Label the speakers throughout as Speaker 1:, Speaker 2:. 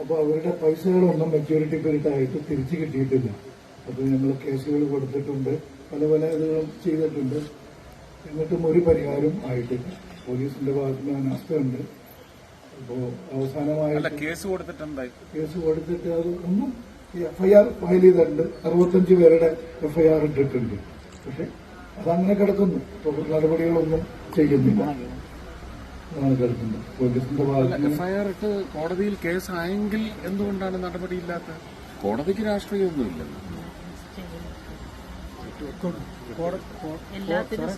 Speaker 1: അപ്പോൾ അവരുടെ പൈസകളൊന്നും maturity period ആയിട്ട് തിരിച്ചു കിട്ടിയിട്ടില്ല. അപ്പോൾ ഞങ്ങൾ കേസുകൾ കൊടുത്തിട്ടുണ്ട്. പല പല ഇതുകളും ചെയ്തിട്ടുണ്ട്. എന്നിട്ടും ഒരു പരിഹാരം ആയിട്ടില്ല. പോലീസിന്റെ ഭാഗത്ത് നിന്ന് അനാസ്ഥയുണ്ട്. അപ്പോ
Speaker 2: അവസാനമായി കേസ് കൊടുത്തിട്ടുണ്ടായി
Speaker 1: കേസ് കൊടുത്തിട്ട് അത് ഒന്നും എഫ്ഐആർ ഫയൽ ചെയ്തിട്ടുണ്ട്. അറുപത്തഞ്ച് പേരുടെ എഫ്ഐആർ ഇട്ടിട്ടുണ്ട്. പക്ഷെ അതങ്ങനെ കിടക്കുന്നു. തുടർ നടപടികളൊന്നും ചെയ്യുന്നില്ല. ഭാഗത്ത്
Speaker 2: എഫ്ഐആർ ഇട്ട് കോടതിയിൽ കേസ് ആയെങ്കിൽ എന്തുകൊണ്ടാണ് നടപടിയില്ലാത്തത് കോടതിക്ക് രാഷ്ട്രീയമൊന്നുമില്ല.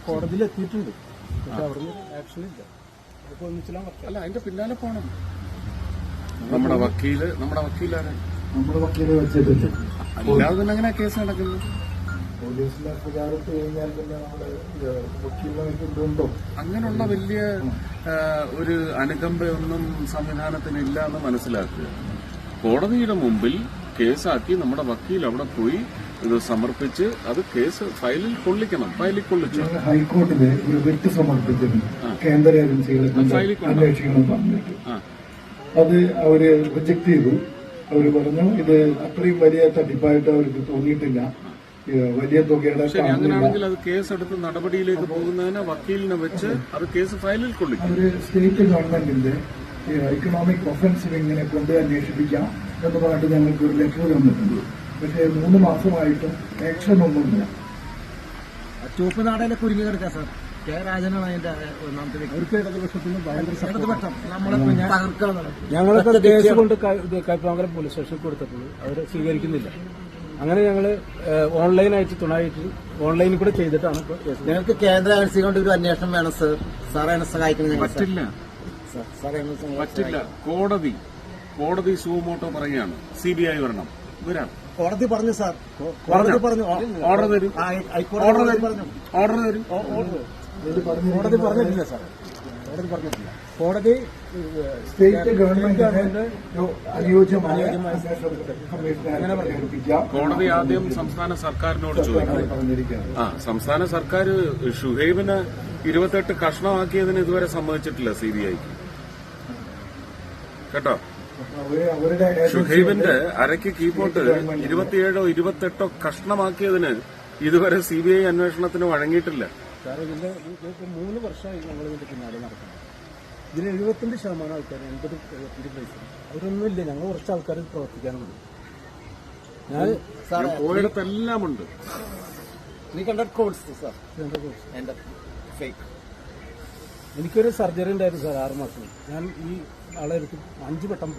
Speaker 3: കോടതിയിൽ എത്തിയിട്ടുണ്ട് പക്ഷെ അവിടുന്ന് ആക്ഷൻ ഇല്ല
Speaker 2: അല്ല അതിന്റെ പിന്നാലെ പോണം. നമ്മുടെ വക്കീൽ നമ്മുടെ വക്കീലാരാണ്
Speaker 1: നമ്മുടെ വക്കീലെ വെച്ചിട്ടില്ല
Speaker 2: അല്ലാതെ പിന്നെ അങ്ങനെ കേസ് നടക്കുന്നു
Speaker 1: കഴിഞ്ഞാൽ പിന്നെ നമ്മുടെ
Speaker 2: അങ്ങനെയുള്ള വലിയ ഒരു അനുകമ്പയൊന്നും സംവിധാനത്തിനില്ല എന്ന് മനസ്സിലാക്കുക. കോടതിയുടെ മുമ്പിൽ കേസാക്കി നമ്മുടെ വക്കീൽ അവിടെ പോയി ഇത് സമർപ്പിച്ച് അത് കേസ് ഫയലിൽ കൊള്ളിക്കണം ഫയലിൽ കൊള്ളിച്ചു.
Speaker 1: ഹൈക്കോടതി ഹൈക്കോടതിയിൽ ഒരു കേന്ദ്ര അന്വേഷിക്കണം പറഞ്ഞിട്ട്. അത് അവർ റിജക്ട് ചെയ്തു. അവർ പറഞ്ഞു ഇത് അത്രയും വലിയ തട്ടിപ്പായിട്ട് അവർക്ക് തോന്നിയിട്ടില്ല. വലിയ തുകയുടെ
Speaker 2: അങ്ങനെയാണെങ്കിൽ അത് കേസെടുത്ത് നടപടിയിലേക്ക് പോകുന്നതിന് വക്കീലിനെ വെച്ച് അത് കേസ് ഫയലിൽ കൊള്ളിക്കും.
Speaker 1: ഒരു സ്റ്റേറ്റ് ഗവൺമെന്റിന്റെ ഇക്കണോമിക് ഒഫൻസ് ഇങ്ങനെ കൊണ്ട് അന്വേഷിപ്പിക്കാം എന്ന് പറഞ്ഞിട്ട് ഞങ്ങൾക്ക് ഒരു ലെറ്റർ തന്നിട്ടുണ്ട്. പക്ഷേ മൂന്ന് മാസമായിട്ടും ആക്ഷൻ ഒന്നുമില്ല
Speaker 3: ചുവപ്പ് നാടയിലെ കുരുങ്ങി കിടക്കാം സാർ. കെ രാജനാണ് അതിന്റെ ഒന്നാമത്തെ അവർക്ക് ഇടതുപക്ഷത്തിന് ഭയങ്കര ഇടതുപക്ഷം നമ്മളെ തകർക്കാൻ ഞങ്ങളൊക്കെ കേസ് കൊണ്ട് കൈപ്പാങ്കലം പോലീസ് സ്റ്റേഷനിൽ കൊടുത്തപ്പോൾ അവർ സ്വീകരിക്കുന്നില്ല. അങ്ങനെ ഞങ്ങൾ ഓൺലൈനായിട്ട് തുണായിട്ട് ഓൺലൈനിൽ കൂടെ ചെയ്തിട്ടാണ് ഇപ്പോൾ കേസ്
Speaker 4: ഞങ്ങൾക്ക് കേന്ദ്ര ഏജൻസി കൊണ്ട് ഒരു അന്വേഷണം വേണം സർ. സാറേ എന്നെ സഹായിക്കണം ഞങ്ങൾ സർ.
Speaker 2: പറ്റില്ല.
Speaker 4: സർ, സാറേ എന്നെ സഹായിക്കണം.
Speaker 2: പറ്റില്ല. കോടതി കോടതി സുമോട്ടോ പറയുകയാണ്. സി ബി ഐ വരണം. വരാം.
Speaker 4: കോടതി പറഞ്ഞു സാർ. കോടതി പറഞ്ഞു.
Speaker 2: ഓർഡർ തരും.
Speaker 4: ആ, ഹൈക്കോടതി
Speaker 2: ഓർഡർ തരും.
Speaker 4: പറഞ്ഞു
Speaker 2: ഓർഡർ തരും.
Speaker 3: കോടതി പറഞ്ഞിട്ടില്ല സാർ കോടതി പറഞ്ഞിട്ടില്ല കോടതി
Speaker 1: സ്റ്റേറ്റ് ഗവൺമെന്റിന് അനുയോജ്യമായ
Speaker 2: കോടതി ആദ്യം സംസ്ഥാന സർക്കാരിനോട് ചോദിക്കും.
Speaker 1: പറഞ്ഞിരിക്കുകയാണ്.
Speaker 2: ആ സംസ്ഥാന സർക്കാർ ഷുഹൈബിന് ഇരുപത്തെട്ട് കഷ്ണമാക്കിയതിന് ഇതുവരെ സമ്മതിച്ചിട്ടില്ല സി ബി ഐക്ക് കേട്ടോ? ഷുഹൈബിന്റെ അരയ്ക്ക് കീപ്പോട്ട് ഇരുപത്തിയേഴോ ഇരുപത്തെട്ടോ കഷ്ണമാക്കിയതിന് ഇതുവരെ സി ബി ഐ അന്വേഷണത്തിന് വഴങ്ങിയിട്ടില്ല.
Speaker 3: സാർ ഇതിന്റെ മൂന്ന് വർഷമായി ഞങ്ങൾ ഇതിന്റെ പിന്നാലെ നടക്കുന്നത് ഇതിൽ എഴുപത്തഞ്ച് ശതമാനം ആൾക്കാർ എൺപത് എഴുപത്തഞ്ച് പൈസ അവരൊന്നുമില്ല ഞങ്ങൾ കുറച്ച് ആൾക്കാർ പ്രവർത്തിക്കാനുണ്ട്. ഞാൻ
Speaker 2: ഉണ്ട്.
Speaker 4: Three hundred sir.
Speaker 3: Course?
Speaker 4: Fake
Speaker 3: എനിക്കൊരു സർജറി ഉണ്ടായിരുന്നു സാർ ആറ് മാസം. ഞാൻ ഈ ആളെ എടുത്ത് അഞ്ച് വട്ടം